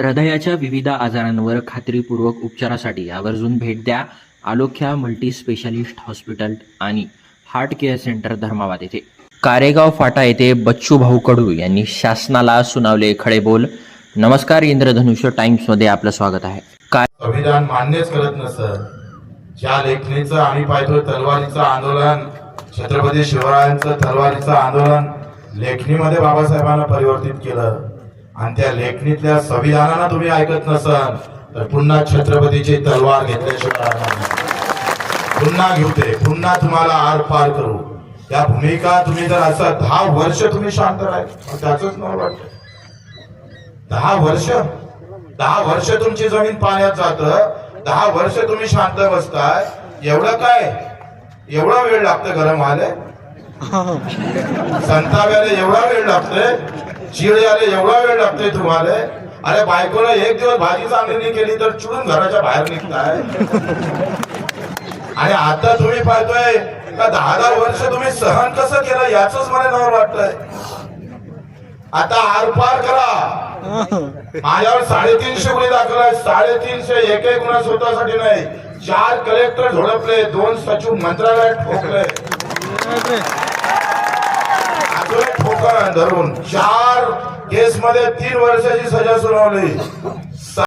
हृदयाच्या विविध आजारांवर खात्रीपूर्वक उपचारासाठी आवर्जून भेट द्या. आलोख्या मल्टी स्पेशालिस्ट हॉस्पिटल आणि हार्ट केअर सेंटर धर्माबाद येथे. कारेगाव फाटा येथे बच्चू भाऊ कडू यांनी शासनाला सुनावले खडे बोल. नमस्कार इंद्रधनुष्य टाइम्समध्ये आपलं स्वागत आहे. संविधान मान्यच करत नसत. ज्या लेखणीचं आम्ही पाहतो तलवारीचं आंदोलन छत्रपती शिवरायांचं तलवारीचं आंदोलन लेखणीमध्ये बाबासाहेबांना परिवर्तित केलं. आणि त्या लेखणीतल्या संविधानाला तुम्ही ऐकत नसाल तर पुन्हा छत्रपतीची तलवार घेतल्याशिवाय. पुन्हा घेऊ ते पुन्हा तुम्हाला आर पार करू. या भूमिका तुम्ही जर असं दहा वर्ष तुम्ही शांत राहील त्याच मला वाटतं. दहा वर्ष? दहा वर्ष तुमची जमीन पाण्यात जात दहा वर्ष तुम्ही शांत बसताय एवढं काय? एवढा वेळ लागतं गरम व्हायला? संताव्याला एवढा वेळ लागतोय? चिड यायला एवढा वेळ लागतोय तुम्हाला? अरे बायकोला एक दिवस भाजी चांगली केली तर चिडून घराच्या बाहेर निघताय. आणि आता तुम्ही पाहतोय का दहा दहा वर्ष तुम्ही सहन कसं केलं याच मला नवं वाटतंय. आता आरपार करा. माझ्यावर साडेतीनशे गुन्हे दाखल आहेत. साडेतीनशे एकही गुन्हा स्वतःसाठी नाही. चार कलेक्टर झोडपले दोन सचिव मंत्रालयात ठोकले. अजून एक ठोकर धरून. चार केसमध्ये तीन वर्षाची सजा सुनावली.